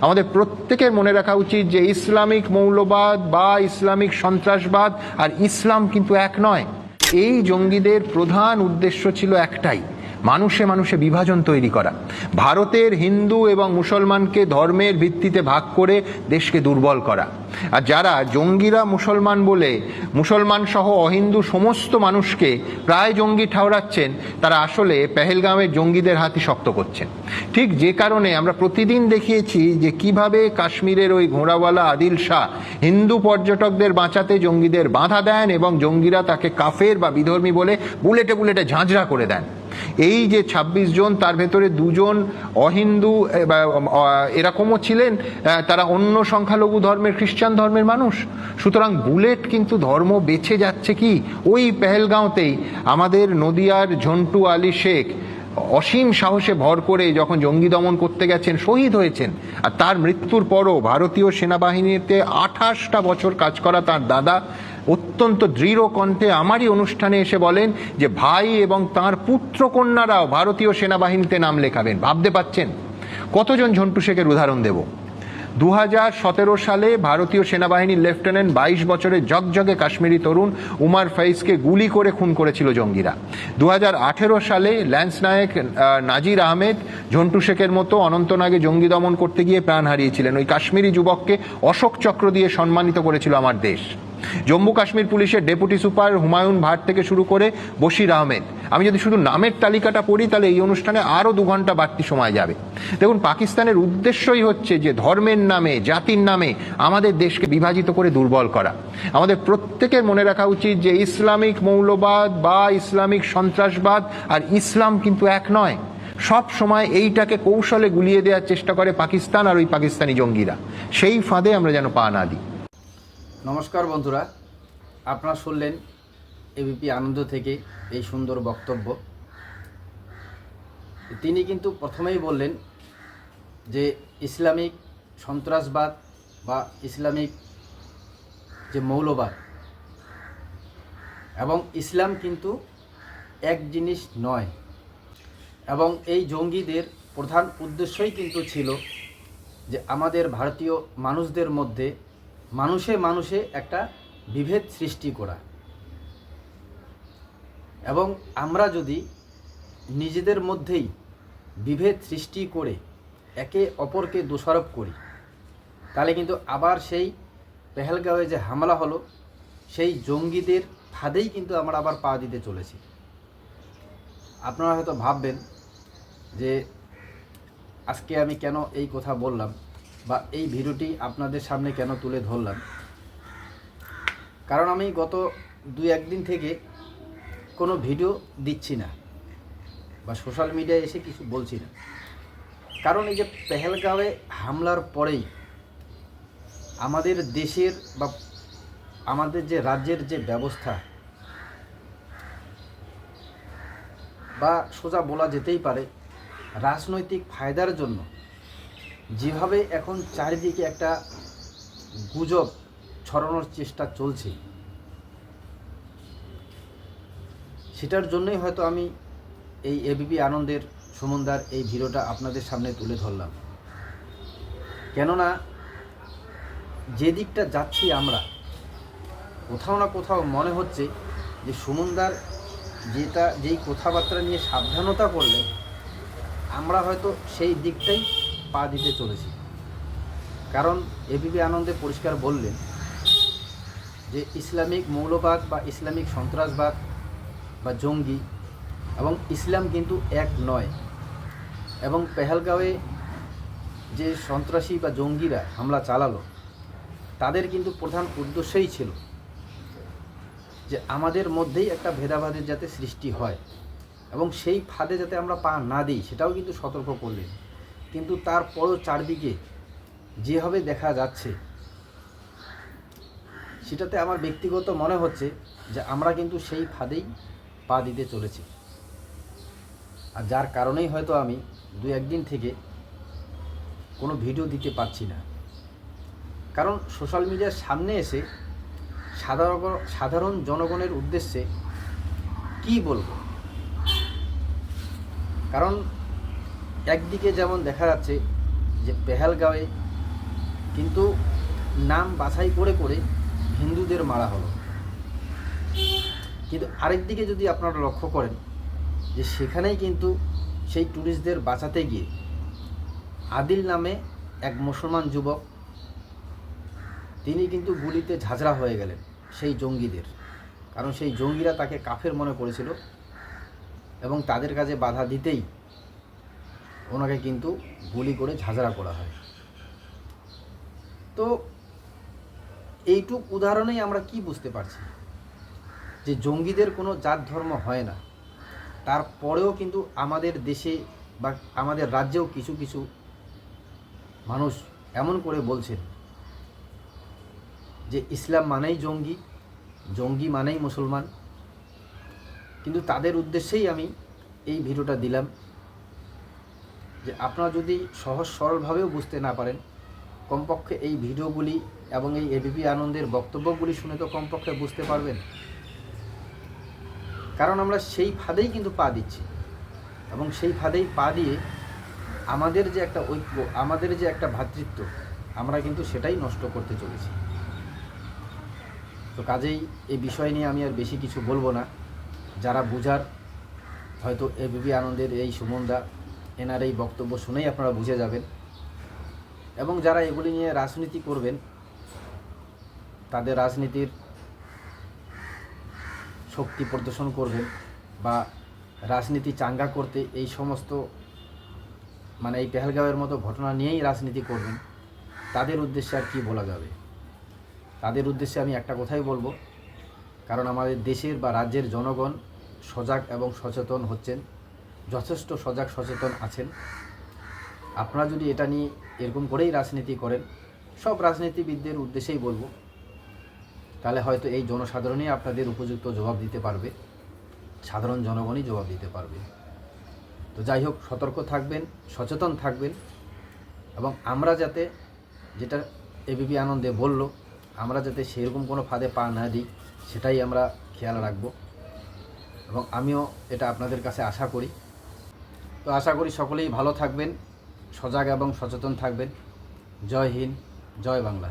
আমাদের প্রত্যেকের মনে রাখা উচিত যে ইসলামিক মৌলবাদ বা ইসলামিক সন্ত্রাসবাদ আর ইসলাম কিন্তু এক নয়। এই জঙ্গিদের প্রধান উদ্দেশ্য ছিল একটাই মানুষে মানুষে বিভাজন তৈরি করা। ভারতের হিন্দু এবং মুসলমানকে ধর্মের ভিত্তিতে ভাগ করে দেশকে দুর্বল করা। আর যারা জঙ্গিরা মুসলমান বলে মুসলমান সহ অহিন্দু সমস্ত মানুষকে প্রায় জঙ্গি ঠাওরাচ্ছেন, তারা আসলে পেহেলগামের জঙ্গিদের হাতি শক্ত করছেন। ঠিক যে কারণে আমরা প্রতিদিন দেখিয়েছি যে কীভাবে কাশ্মীরের ওই ঘোড়াওয়ালা আদিল শাহ হিন্দু পর্যটকদের বাঁচাতে জঙ্গিদের বাধা দেন এবং জঙ্গিরা তাকে কাফের বা বিধর্মী বলে বুলেটে বুলেটে ঝাঁঝরা করে দেন। এই যে ২৬ জন, তার ভেতরে দুজন অহিন্দু এরকমও ছিলেন তারা অন্য সংখ্যালঘু ধর্মের, খ্রিস্টান ধর্মের মানুষ। সুতরাং বুলেট কিন্তু ধর্ম বেছে যাচ্ছে কি? ওই পেহেলগাঁওতেই আমাদের নদিয়ার ঝন্টু আলী শেখ অসীম সাহসে ভর করে যখন জঙ্গি দমন করতে গেছেন, শহীদ হয়েছেন। আর তার মৃত্যুর পরও ভারতীয় সেনাবাহিনীতে আঠাশটা বছর কাজ করা তার দাদা। অত্যন্ত দৃঢ় কণ্ঠে আমারই অনুষ্ঠানে এসে বলেন যে ভাই এবং তার পুত্র কন্যারাও ভারতীয় সেনাবাহিনীতে নাম লেখাবেন। ভাবতে পাচ্ছেন? কতজন ঝন্টু শেখের উদাহরণ দেব? দু হাজার সতেরো সালে ভারতীয় সেনাবাহিনীর লেফটেন্যান্ট বাইশ বছরের জগজগে কাশ্মীরি তরুণ উমার ফাইজকে গুলি করে খুন করেছিল জঙ্গিরা। দু হাজার আঠেরো সালে ল্যান্স নায়েক নাজির আহমেদ ঝন্টু শেখের মতো অনন্তনাগে জঙ্গি দমন করতে গিয়ে প্রাণ হারিয়েছিলেন। ওই কাশ্মীরি যুবককে অশোক চক্র দিয়ে সম্মানিত করেছিল আমার দেশ। জম্মু কাশ্মীর পুলিশের ডেপুটি সুপার হুমায়ুন ভাট থেকে শুরু করে বশির আহমেদ। আমি যদি শুধু নামের তালিকাটা পড়ি, তাহলে এই অনুষ্ঠানে আরও দু ঘণ্টা বাড়তি সময় যাবে। দেখুন, পাকিস্তানের উদ্দেশ্যই হচ্ছে যে ধর্মের নামে, জাতির নামে আমাদের দেশকে বিভাজিত করে দুর্বল করা। আমাদের প্রত্যেকের মনে রাখা উচিত যে ইসলামিক মৌলবাদ বা ইসলামিক সন্ত্রাসবাদ আর ইসলাম কিন্তু এক নয়। সব সময় এইটাকে কৌশলে গুলিয়ে দেওয়ার চেষ্টা করে পাকিস্তান আর ওই পাকিস্তানি জঙ্গিরা। সেই ফাঁদে আমরা যেন পা না দিই। নমস্কার বন্ধুরা, আপনারা শুনলেন এবিপি আনন্দ থেকে এই সুন্দর বক্তব্য। তিনি কিন্তু প্রথমেই বললেন যে ইসলামিক সন্ত্রাসবাদ বা ইসলামিক যে মৌলবাদ, এবং ইসলাম কিন্তু এক জিনিস নয়, এবং এই জঙ্গিদের প্রধান উদ্দেশ্যই কিন্তু ছিল যে আমাদের ভারতীয় মানুষদের মধ্যে মানুষে মানুষে একটা বিভেদ সৃষ্টি করা। এবং আমরা যদি নিজেদের মধ্যেই বিভেদ সৃষ্টি করে একে অপরকে দোষারোপ করি, তাহলে কিন্তু আবার সেই পেহেলগাঁওয়ে যে হামলা হলো, সেই জঙ্গিদের ফাঁদেই কিন্তু আমরা আবার পা দিতে চলেছি। আপনারা হয়তো ভাববেন যে আজকে আমি কেন এই কথা বললাম? বা এই ভিডিওটি আপনাদের সামনে কেন তুলে ধরলাম? কারণ আমি গত দুই একদিন থেকে কোনো ভিডিও দিচ্ছি না বা সোশ্যাল মিডিয়ায় এসে কিছু বলছি না। কারণ এই যে পেহেলগাঁওয়ে হামলার পরেই আমাদের দেশের বা আমাদের যে রাজ্যের যে ব্যবস্থা বা সোজা বলা যেতেই পারে, রাজনৈতিক ফায়দার জন্য যেভাবে এখন চারিদিকে একটা গুজব ছড়ানোর চেষ্টা চলছে, সেটার জন্যই হয়তো আমি এই এবিপি আনন্দের সুমনদার এই ভিডিওটা আপনাদের সামনে তুলে ধরলাম। কেননা যে দিকটা যাচ্ছি আমরা, কোথাও না কোথাও মনে হচ্ছে যে সুমনদার যেটা, যেই কথাবার্তা নিয়ে সাবধানতা করলে আমরা হয়তো সেই দিকটাই পা দিতে চলেছি। কারণ এবিপি আনন্দে পরিষ্কার বললেন যে ইসলামিক মৌলবাদ বা ইসলামিক সন্ত্রাসবাদ বা জঙ্গি এবং ইসলাম কিন্তু এক নয় এবং পেহেলগাঁওয়ে যে সন্ত্রাসী বা জঙ্গিরা হামলা চালালো, তাদের কিন্তু প্রধান উদ্দেশ্যই ছিল যে আমাদের মধ্যেই একটা ভেদাভেদের যাতে সৃষ্টি হয় এবং সেই ফাঁদে যাতে আমরা পা না দিই, সেটাও কিন্তু সতর্ক করলেন। কিন্তু তারপরও চারদিকে যেভাবে দেখা যাচ্ছে, সেটাতে আমার ব্যক্তিগত মনে হচ্ছে যে আমরা কিন্তু সেই ফাঁদেই পা দিতে চলেছি। আর যার কারণেই হয়তো আমি দু একদিন থেকে কোনো ভিডিও দিতে পারছি না। কারণ সোশ্যাল মিডিয়ার সামনে এসে সাধারণ সাধারণ জনগণের উদ্দেশ্যে কি বলব? কারণ একদিকে যেমন দেখা যাচ্ছে যে পেহেলগাঁওয়ে কিন্তু নাম বাছাই করে করে হিন্দুদের মারা হলো। কিন্তু আরেক দিকে যদি আপনারা লক্ষ্য করেন যে সেখানেই কিন্তু সেই ট্যুরিস্টদের বাঁচাতে গিয়ে আদিল নামে এক মুসলমান যুবক, তিনি কিন্তু গুলিতে ঝাঁঝরা হয়ে গেলেন সেই জঙ্গিদের। কারণ সেই জঙ্গিরা তাকে কাফের মনে করেছিল এবং তাদের কাছে বাধা দিতেই ওনাকে কিন্তু গুলি করে ঝাঁঝরা করা হয়। তো এইটুক উদাহরণেই আমরা কি বুঝতে পারছি? যে জঙ্গিদের কোনো জাত ধর্ম হয় না। তারপরেও কিন্তু আমাদের দেশে বা আমাদের রাজ্যেও কিছু কিছু মানুষ এমন করে বলছেন যে ইসলাম মানেই জঙ্গি জঙ্গি মানেই মুসলমান। কিন্তু তাদের উদ্দেশ্যেই আমি এই ভিডিওটা দিলাম। যে আপনারা যদি সহজ সরলভাবেও বুঝতে না পারেন, কমপক্ষে এই ভিডিওগুলি এবং এই এবিপি আনন্দের বক্তব্যগুলি শুনে তো কমপক্ষে বুঝতে পারবেন। কারণ আমরা সেই ফাঁদেই কিন্তু পা দিচ্ছি এবং সেই ফাঁদেই পা দিয়ে আমাদের যে একটা ঐক্য, আমাদের যে একটা ভ্রাতৃত্ব আমরা কিন্তু সেটাই নষ্ট করতে চলেছি। তো কাজেই এই বিষয় নিয়ে আমি আর বেশি কিছু বলব না। যারা বুঝার, হয়তো এবিপি আনন্দের এই সুমনদা এনার এই বক্তব্য শুনেই আপনারা বুঝে যাবেন। এবং যারা এগুলি নিয়ে রাজনীতি করবেন, তাদের রাজনীতির শক্তি প্রদর্শন করবেন বা রাজনীতি চাঙ্গা করতে এই সমস্ত মানে এই পেহেলগাঁওয়ের মতো ঘটনা নিয়েই রাজনীতি করবেন, তাদের উদ্দেশ্যে আর কি বলা যাবে? তাদের উদ্দেশ্যে আমি একটা কথাই বলব, কারণ আমাদের দেশের বা রাজ্যের জনগণ সজাগ এবং সচেতন হচ্ছেন। যথেষ্ট সজাগ সচেতন আছেন। আপনারা যদি এটা নিয়ে এরকম করেই রাজনীতি করেন, সব রাজনীতিবিদদের উদ্দেশ্যেই বলব, তাহলে হয়তো এই জনসাধারণই আপনাদের উপযুক্ত জবাব দিতে পারবে, সাধারণ জনগণই জবাব দিতে পারবে। তো যাই হোক, সতর্ক থাকবেন, সচেতন থাকবেন, এবং আমরা যাতে যেটা এবিপি আনন্দে বলল, আমরা যাতে সেরকম কোনো ফাঁদে পা না দিই, সেটাই আমরা খেয়াল রাখব। এবং আমিও এটা আপনাদের কাছে আশা করি। তো আশা করি সকলেই ভালো থাকবেন সজাগ এবং সচেতন থাকবেন। জয় হিন্দ জয় বাংলা।